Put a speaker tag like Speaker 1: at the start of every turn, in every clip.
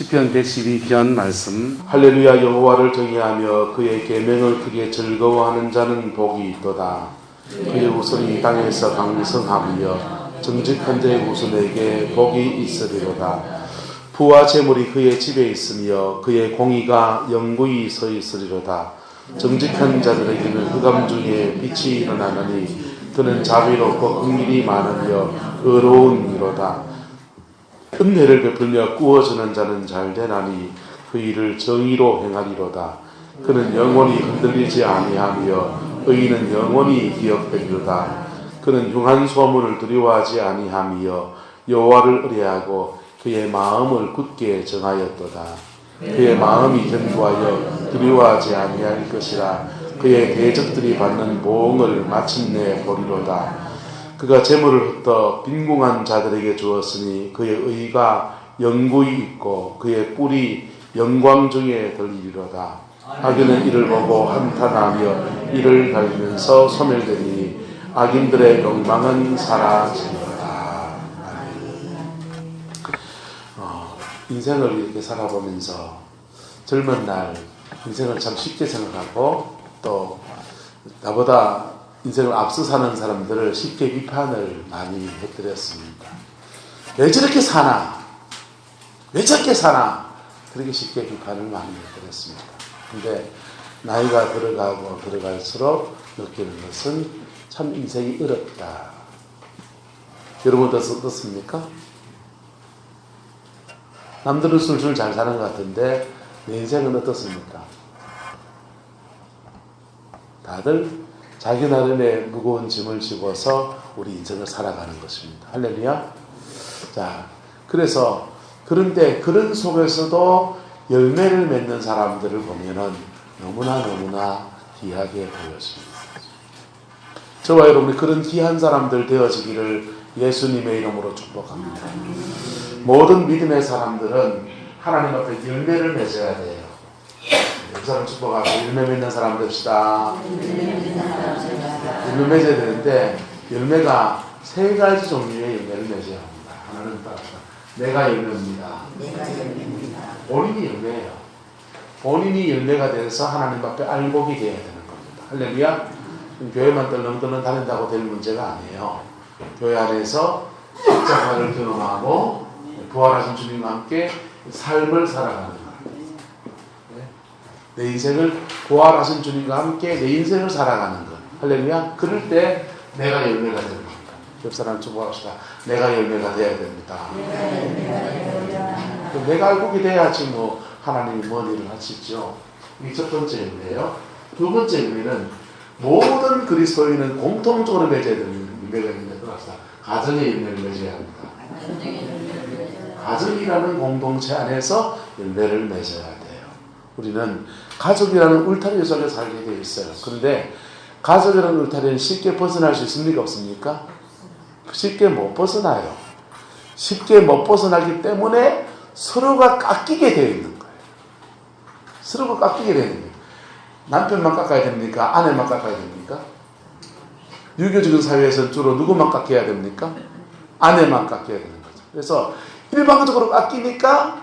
Speaker 1: 시편 112편 말씀. 할렐루야 여호와를 경외하며 그의 계명을 크게 즐거워하는 자는 복이 있도다. 그의 후손이 땅에서 강성하며 정직한 자의 후손에게 복이 있으리로다. 부와 재물이 그의 집에 있으며 그의 공의가 영구히 서 있으리로다. 정직한 자들에게는 흑암 중에 빛이 일어나느니 그는 자비롭고 긍휼이 많으며 의로운 이로다 은혜를 베풀며 구워주는 자는 잘 되나니 그 일을 정의로 행하리로다. 그는 영원히 흔들리지 아니하며 의인은 영원히 기억되리로다. 그는 흉한 소문을 두려워하지 아니하며 여호와를 의뢰하고 그의 마음을 굳게 정하였도다. 그의 마음이 견고하여 두려워하지 아니할 것이라 그의 대적들이 받는 보응을 마침내 보리로다. 그가 재물을 흩어 빈궁한 자들에게 주었으니 그의 의가 영구히 있고 그의 뿔이 영광 중에 들리리로다. 악인은 이를 보고 한탄하며 이를 달리면서 소멸되니 악인들의 욕망은 사라지리로다. 어, 인생을 이렇게 살아보면서 젊은 날 인생을 참 쉽게 생각하고 또 나보다 인생을 앞서 사는 사람들을 쉽게 비판을 많이 해드렸습니다. 왜 저렇게 사나? 왜 저렇게 사나? 그렇게 쉽게 비판을 많이 해드렸습니다. 근데 나이가 들어가고 들어갈수록 느끼는 것은 참 인생이 어렵다. 여러분 어떻습니까? 남들은 술술 잘 사는 것 같은데 내 인생은 어떻습니까? 다들 자기 나름의 무거운 짐을 지고서 우리 인생을 살아가는 것입니다. 할렐루야. 자, 그래서 그런데 그런 속에서도 열매를 맺는 사람들을 보면은 너무나 너무나 귀하게 보여집니다. 저와 여러분이 그런 귀한 사람들 되어지기를 예수님의 이름으로 축복합니다. 모든 믿음의 사람들은 하나님 앞에 열매를 맺어야 돼요. 그 사람 축복하고 열매 맺는 사람 됩시다. 열매 맺어야 되는데 열매가 세 가지 종류의 열매를 맺어야 합니다. 하나는 따라서 내가 열매입니다. 본인이 열매예요. 본인이 열매가 돼서 하나님 앞에 알곡이 되어야 되는 겁니다. 할렐루야. 교회만 덜렁덜렁 다닌다고 될 문제가 아니에요. 교회 안에서 십자가를 경험하고 부활하신 주님과 함께 삶을 살아가는. 내 인생을 부활하신 주님과 함께 내 인생을 살아가는 것. 할렐루야. 그럴 때 내가 열매가 되는 겁니다. 옆 사람 축복합시다. 내가 열매가 되어야 됩니다. 그럼 내가 알곡이 돼야지 뭐 하나님이 뭔 일을 하시죠. 이게 첫 번째 열매예요. 두 번째 열매는 모든 그리스도인은 공통적으로 맺어야 되는 있는데 들어갑시다. 가정의 열매를 맺어야 합니다. 가정이라는 공동체 안에서 열매를 맺어야 돼요. 우리는 가족이라는 울타리 속에 살게 되어 있어요. 그런데 가족이라는 울타리는 쉽게 벗어날 수 있습니까? 없습니까? 쉽게 못 벗어나요. 쉽게 못 벗어나기 때문에 서로가 깎이게 되어 있는 거예요. 서로가 깎이게 되는 거예요. 남편만 깎아야 됩니까? 아내만 깎아야 됩니까? 유교적인 사회에서 주로 누구만 깎여야 됩니까? 아내만 깎여야 되는 거죠. 그래서 일방적으로 깎이니까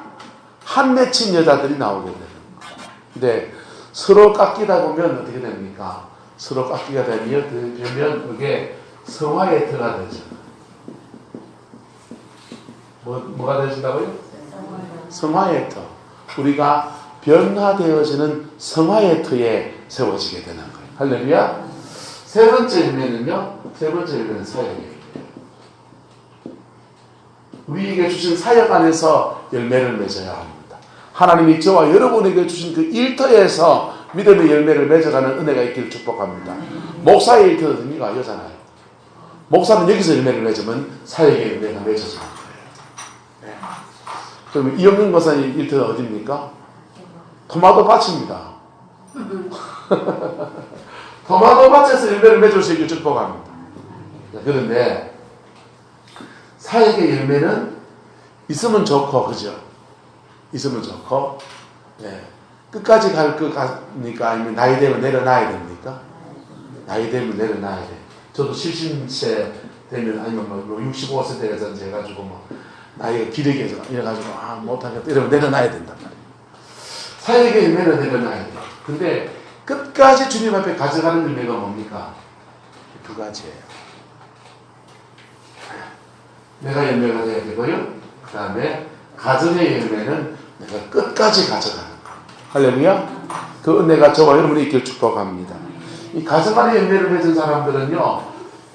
Speaker 1: 한 맺힌 여자들이 나오게 거예요. 근데 서로 깎이다 보면 어떻게 됩니까? 서로 깎이가 되면, 그게 성화의 터가 되죠. 뭐, 뭐가 되신다고요? 성화의 터. 우리가 변화되어지는 성화의 터에 세워지게 되는 거예요. 할렐루야. 세 번째 일면은요. 세 번째 일면은 사역이에요. 우리에게 주신 사역 안에서 열매를 맺어야 합니다. 하나님이 저와 여러분에게 주신 그 일터에서 믿음의 열매를 맺어가는 은혜가 있기를 축복합니다. 목사의 일터는 의미가 여잖아요. 목사는 여기서 열매를 맺으면 사역의 열매가 맺어지는 거예요. 네. 그럼 이영근 목사님 일터는 어디입니까? 토마토 밭입니다. 토마토 밭에서 열매를 맺을 수 있게 축복합니다. 그런데 사역의 열매는 있으면 좋고 그죠? 있으면 좋고 예. 끝까지 갈 것 같습니까? 아니면 나이 되면 내려놔야 됩니까? 나이 되면 내려놔야 돼. 저도 70세 되면 아니면 뭐 65세 돼서 해가지고 뭐 나이가 기력이 서 이래가지고 아 못하겠다 이러면 내려놔야 된단 말이에요. 사역의 열매는 내려놔야 돼요. 근데 끝까지 주님 앞에 가져가는 열매가 뭡니까? 두 가지예요. 내가 열매가 돼야 되고요. 그 다음에 가정의 열매는 내가 끝까지 가져가는 거. 할렐루야. 그 은혜가 저와 여러분이 있길 축복합니다. 이 가정 안에 열매를 맺은 사람들은요,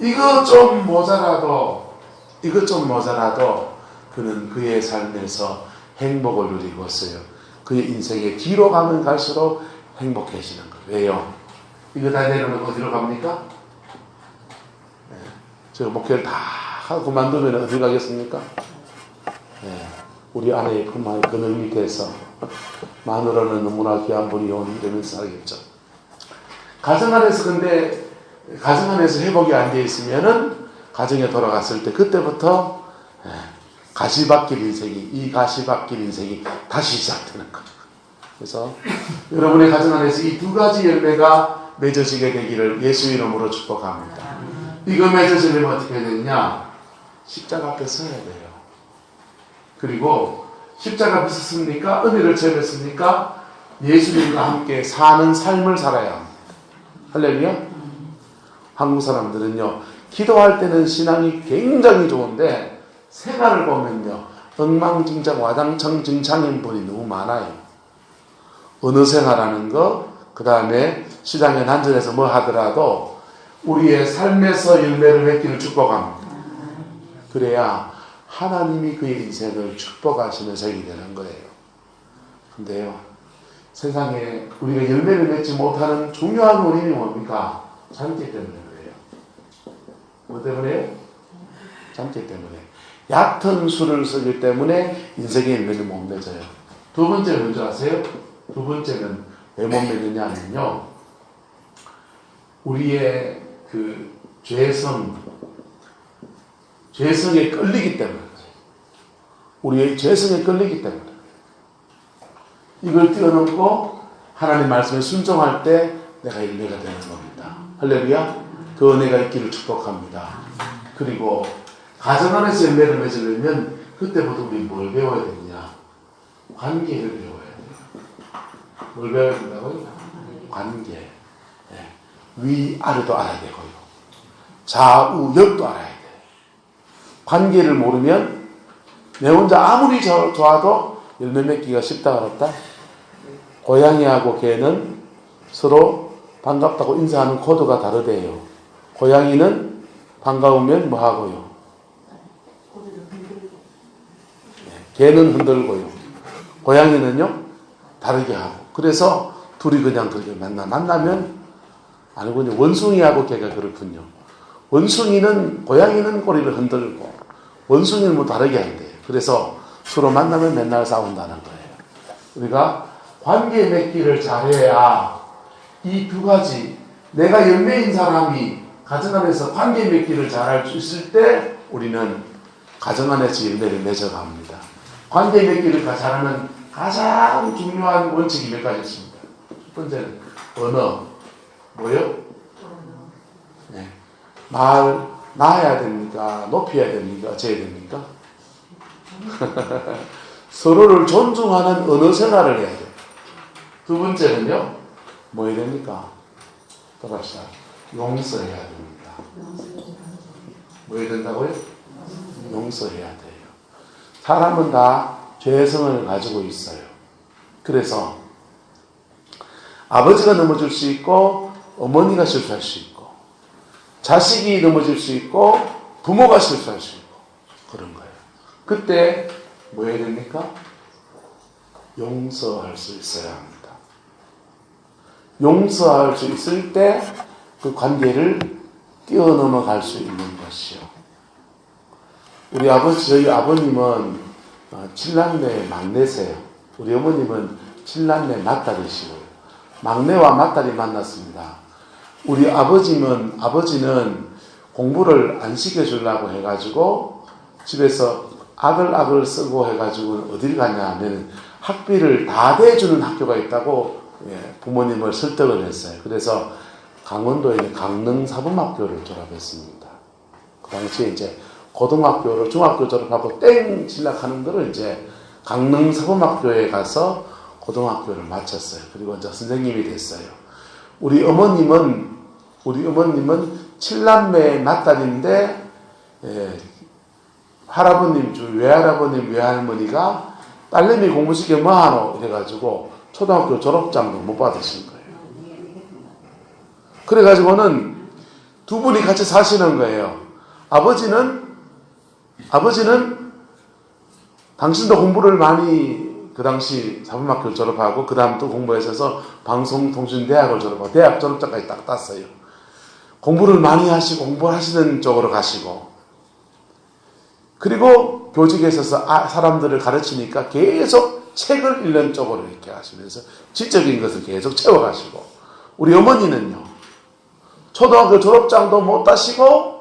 Speaker 1: 이거 좀 모자라도, 이거 좀 모자라도 그는 그의 삶에서 행복을 누리고 있어요. 그의 인생에 뒤로 가면 갈수록 행복해지는 거예요. 왜요? 이거 다 내려놓고 어디로 갑니까? 네. 제가 목회를 다 하고 그만두면 어디 가겠습니까? 네. 우리 아내의 그말 그늘 밑에서 마누라는 너무나 귀한 분이 오니 이러면서 살겠죠. 가정 안에서 근데 가정 안에서 회복이 안 돼 있으면은 가정에 돌아갔을 때 그때부터 예, 가시밭길 인생이 이 가시밭길 인생이 다시 시작되는 거예요. 그래서 여러분의 가정 안에서 이 두 가지 열매가 맺어지게 되기를 예수 이름으로 축복합니다. 이거 맺어지려면 어떻게 되느냐? 십자가 앞에 서야 돼요. 그리고 십자가 앞에 섰습니까? 은혜를 체험했습니까? 예수님과 함께 사는 삶을 살아야 합니다. 할렐루야? 한국 사람들은요, 기도할 때는 신앙이 굉장히 좋은데, 생활을 보면요, 엉망진창, 와장창, 증창인 분이 너무 많아요. 어느 생활하는 거, 그 다음에 시장에 난전해서 뭐 하더라도, 우리의 삶에서 열매를 맺기를 축복합니다. 그래야 하나님이 그의 인생을 축복하시는 색이 되는 거예요. 근데요, 세상에 우리가 열매를 맺지 못하는 중요한 원인이 뭡니까? 잠기 때문에 그래요. 뭐 때문에? 잠기 때문에. 얕은 술을 쓰기 때문에 인생의 열매를 못 맺어요. 두 번째는 뭔지 아세요? 두 번째는 왜 못 맺느냐 하면요. 우리의 그 죄성, 죄성에 끌리기 때문에. 우리의 죄성에 끌리기 때문에. 이걸 뛰어넘고 하나님 말씀에 순종할 때 내가 열매가 되는 겁니다. 할렐루야. 그 은혜가 있기를 축복합니다. 그리고 가정 안에서 열매를 맺으려면 그때부터 우리 뭘 배워야 되느냐? 관계를 배워야 돼요. 뭘 배워야 된다고요? 관계. 예. 위아래도 알아야 되고요. 좌우 옆도 알아야 돼요. 관계를 모르면 내 혼자 아무리 저- 좋아도 열매 맺기가 쉽다 어렵다? 고양이하고 개는 서로 반갑다고 인사하는 코드가 다르대요. 고양이는 반가우면 뭐 하고요? 네, 개는 흔들고요. 고양이는요 다르게 하고. 그래서 둘이 그냥 그렇게 만나 만나면 알고니 원숭이하고 개가 그렇군요. 원숭이는 고양이는 꼬리를 흔들고 원숭이는 뭐 다르게 한대요. 그래서 서로 만나면 맨날 싸운다는 거예요. 우리가 관계 맺기를 잘해야 이 두 가지 내가 열매인 사람이 가정 안에서 관계 맺기를 잘할 수 있을 때 우리는 가정 안에서 열매를 맺어갑니다. 관계 맺기를 잘하는 가장 중요한 원칙이 몇 가지 있습니다. 첫 번째는 언어. 뭐요? 네. 말 낳아야 됩니까? 높여야 됩니까? 어째야 됩니까? 서로를 존중하는 언어 생활을 해야 돼요. 두 번째는요, 뭐 해야 됩니까? 돌아봅시다. 용서해야 됩니다. 뭐 해야 된다고요? 용서해야 돼요. 사람은 다 죄성을 가지고 있어요. 그래서 아버지가 넘어질 수 있고, 어머니가 실수할 수 있고, 자식이 넘어질 수 있고, 부모가 실수할 수 있고, 그런 거예요. 그때 뭐 해야 됩니까? 용서할 수 있어야 합니다. 용서할 수 있을 때 그 관계를 뛰어넘어 갈 수 있는 것이요. 우리 아버지, 저희 아버님은 어, 칠남매 막내세요. 우리 어머님은 칠남매 맏딸이시고요. 막내와 맏딸이 만났습니다. 우리 아버지는, 아버지는 공부를 안 시켜주려고 해가지고 집에서 악을 악을 쓰고 해가지고 어딜 가냐 하면 학비를 다 대주는 학교가 있다고 예, 부모님을 설득을 했어요. 그래서 강원도에 있는 강릉사범학교를 졸업했습니다. 그 당시에 이제 고등학교를 중학교 졸업하고 땡 진학하는 거를 이제 강릉 사범학교에 가서 고등학교를 마쳤어요. 그리고 이제 선생님이 됐어요. 우리 어머님은 우리 어머님은 칠남매의 맏딸인데 예, 할아버님 주 외할아버님 외할머니가 딸내미 공부시켜 뭐하노 이래가지고 초등학교 졸업장도 못 받으신 거예요. 그래가지고는 두 분이 같이 사시는 거예요. 아버지는 아버지는 당신도 공부를 많이 그 당시 사범학교 졸업하고 그 다음 또 공부해서 방송통신대학을 졸업하고 대학 졸업장까지 딱 땄어요. 공부를 많이 하시고 공부를 하시는 쪽으로 가시고. 그리고 교직에 있어서 아- 사람들을 가르치니까 계속 책을 읽는 쪽으로 이렇게 하시면서 지적인 것을 계속 채워가시고. 우리 어머니는요 초등학교 졸업장도 못 따시고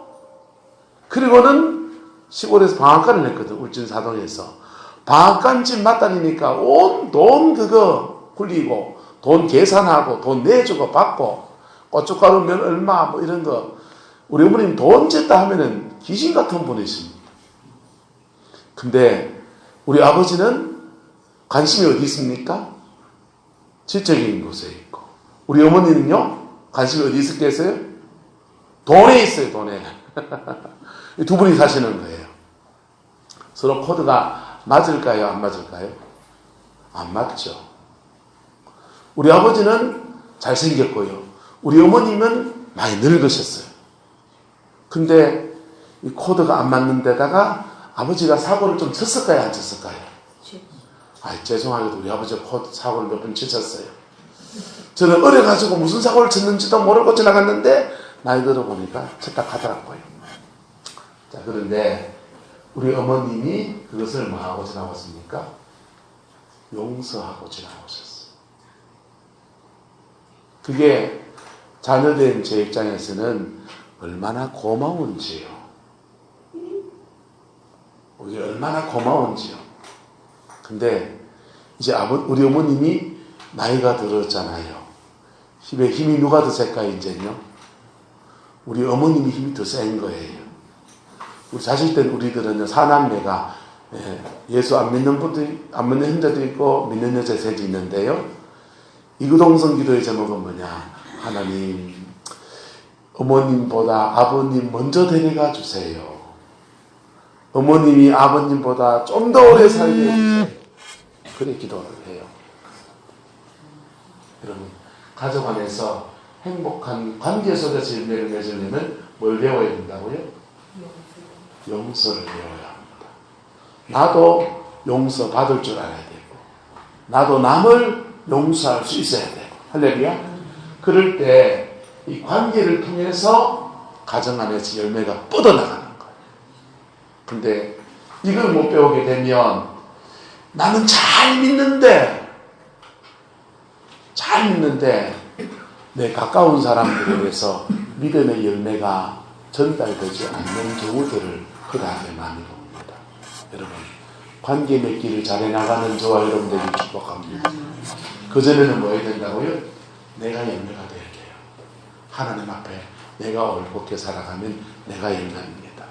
Speaker 1: 그리고는 시골에서 방앗간을 했거든 울진 사동에서. 방앗간 집 맞다니니까 온 돈 그거 굴리고 돈 계산하고 돈 내주고 받고 고춧가루 면 얼마 뭐 이런 거 우리 어머님 돈 쨌다 하면은 귀신 같은 분이십니다. 근데 우리 아버지는 관심이 어디 있습니까? 지적인 곳에 있고 우리 어머니는요 관심이 어디 있었겠어요? 돈에 있어요 돈에 이두 분이 사시는 거예요 서로 코드가 맞을까요 안 맞을까요? 안 맞죠 우리 아버지는 잘생겼고요 우리 어머님은 많이 늙으셨어요 근데 이 코드가 안 맞는 데다가 아버지가 사고를 좀 쳤을까요 안 쳤을까요? 아 죄송하게도 우리 아버지가 코드 사고를 몇 번 치셨어요 저는 어려가지고 무슨 사고를 쳤는지도 모르고 지나갔는데 나이 들어보니까 쳤다 하더라고요. 자 그런데 우리 어머님이 그것을 뭐하고 지나갔습니까? 용서하고 지나오셨어요. 그게 자녀된 제 입장에서는 얼마나 고마운지요. 우리 얼마나 고마운지요. 근데 이제 아버, 우리 어머님이 나이가 들었잖아요. 힘에 힘이 누가 더 셀까 이제요? 우리 어머님이 힘이 더 센 거예요. 우리 자식 때 우리들은요 사남매가 예, 예수 안 믿는 분들 안 믿는 형제도 있고 믿는 여자 셋이 있는데요. 이구동성 기도의 제목은 뭐냐? 하나님 어머님보다 아버님 먼저 데려가 주세요. 어머님이 아버님보다 좀 더 오래 살게 해주세요. 그래 기도를 해요. 여러분 가족 안에서 행복한 관계 속에서 열매를 맺으려면 뭘 배워야 된다고요? 용서를 배워야 합니다. 나도 용서 받을 줄 알아야 되고 나도 남을 용서할 수 있어야 돼요. 할렐루야. 그럴 때 이 관계를 통해서 가정 안에서 열매가 뻗어나가는 거예요. 근데 이걸 못 배우게 되면 나는 잘 믿는데 잘 믿는데 내 가까운 사람들에게서 믿음의 열매가 전달되지 않는 경우들을 흔하게 많이 봅니다. 여러분 관계 맺기를 잘해 나가는 저와 여러분들이 축복합니다. 그 전에는 뭐 해야 된다고요? 내가 열매가 돼야 돼요. 하나님 앞에 내가 올곧게 살아가면 내가 열매입니다.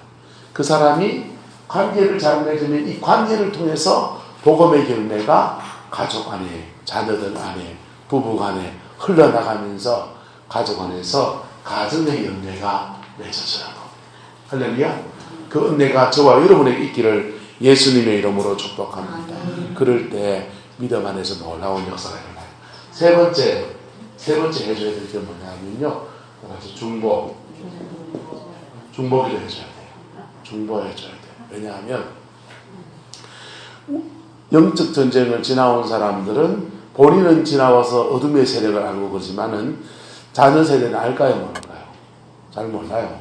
Speaker 1: 그 사람이 관계를 잘 맺으면 이 관계를 통해서 복음의 열매가 가족 안에, 자녀들 안에, 부부 간에 흘러나가면서 가족 안에서 가정의 열매가 맺어져요. 할렐루야. 그 은혜가 저와 여러분에게 있기를 예수님의 이름으로 축복합니다. 그럴 때 믿음 안에서 놀라운 역사가 일어나요. 세 번째, 세 번째 해줘야 될 게 뭐냐면요. 그래서 중보. 중보기도 해줘야 돼요. 중보해줘야 돼요. 왜냐하면 영적 전쟁을 지나온 사람들은 본인은 지나와서 어둠의 세력을 알고 그러지만은 자녀 세대는 알까요, 모를까요? 잘 몰라요.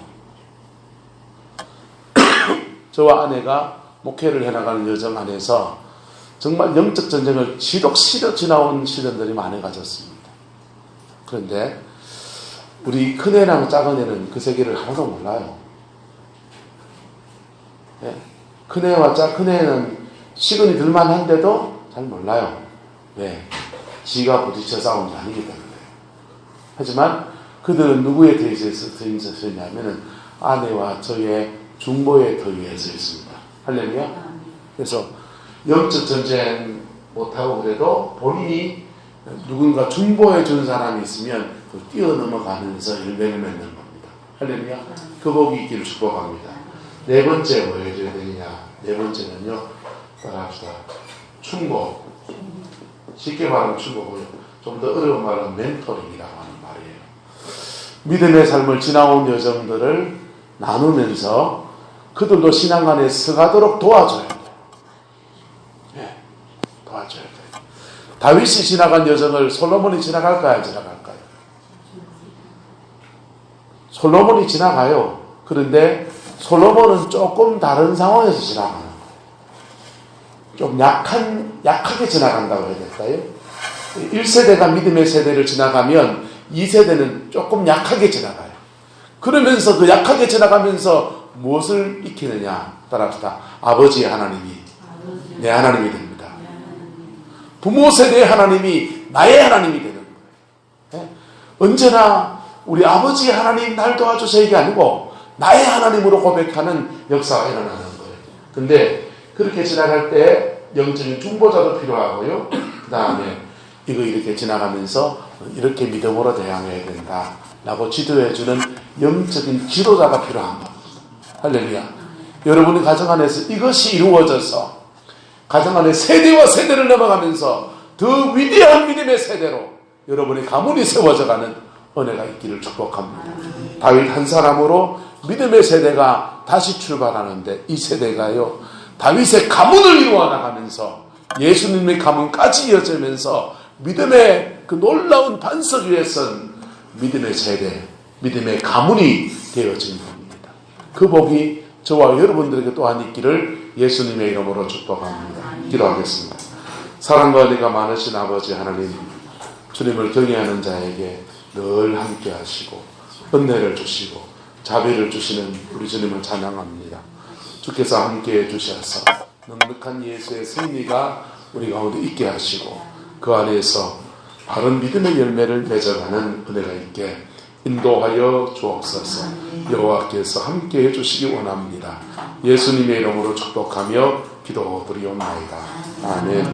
Speaker 1: 저와 아내가 목회를 해나가는 여정 안에서 정말 영적 전쟁을 지독 시려 지나온 시련들이 많이 가졌습니다. 그런데 우리 큰애랑 작은애는 그 세계를 하나도 몰라요. 예? 큰애와 작, 큰애는 시근이 들만한데도 잘 몰라요. 왜? 지가 부딪혀 싸운 게 아니기 때문에. 하지만 그들은 누구에 대해서 있었냐면은 아내와 저의 중보에 더위해서 있습니다. 할렐루야. 그래서 영적 전쟁 못하고 그래도 본인이 누군가 중보해 준 사람이 있으면 그 뛰어넘어가면서 열매를 맺는 겁니다. 할렐루야. 그 복이 있기를 축복합니다. 네 번째 뭐 해줘야 되느냐? 네 번째는요. 따라합시다. 충고. 쉽게 말하면 충고고요. 좀 더 어려운 말은 멘토링이라고 하는 말이에요. 믿음의 삶을 지나온 여정들을 나누면서 그들도 신앙 안에 서가도록 도와줘야 돼요. 예, 도와줘야 돼요. 다윗이 지나간 여정을 솔로몬이 지나갈까요? 지나갈까요? 솔로몬이 지나가요. 그런데 솔로몬은 조금 다른 상황에서 지나가는 거예요. 좀 약한, 약하게 지나간다고 해야 될까요? 1세대가 믿음의 세대를 지나가면 2세대는 조금 약하게 지나가요. 그러면서 그 약하게 지나가면서 무엇을 익히느냐? 따라합시다. 아버지의 하나님이 내 하나님이 됩니다. 부모 세대의 하나님이 나의 하나님이 되는 거예요. 예? 언제나 우리 아버지의 하나님 날 도와주세요 이게 아니고 나의 하나님으로 고백하는 역사가 일어나는 거예요. 근데 그렇게 지나갈 때 영적인 중보자도 필요하고요. 그 다음에 이거 이렇게 지나가면서 이렇게 믿음으로 대항해야 된다. 라고 지도해주는 영적인 지도자가 필요한 겁니다. 할렐루야. 여러분의 가정 안에서 이것이 이루어져서 가정 안에 세대와 세대를 넘어가면서 더 위대한 믿음의 세대로 여러분의 가문이 세워져가는 은혜가 있기를 축복합니다. 다윗 한 사람으로 믿음의 세대가 다시 출발하는데 이 세대가요 다윗의 가문을 이루어 나가면서 예수님의 가문까지 이어지면서 믿음의 그 놀라운 반석 위에 선 믿음의 세대, 믿음의 가문이 되어진 겁니다. 그 복이 저와 여러분들에게 또한 있기를 예수님의 이름으로 축복합니다. 기도하겠습니다. 사랑과 은혜가 많으신 아버지 하나님, 주님을 경외하는 자에게 늘 함께 하시고, 은혜를 주시고, 자비를 주시는 우리 주님을 찬양합니다. 주께서 함께 해주셔서, 넉넉한 예수의 승리가 우리 가운데 있게 하시고, 그 안에서 바른 믿음의 열매를 맺어가는 은혜가 있게 인도하여 주옵소서 여호와께서 함께 해주시기 원합니다. 예수님의 이름으로 축복하며 기도드리옵나이다. 아멘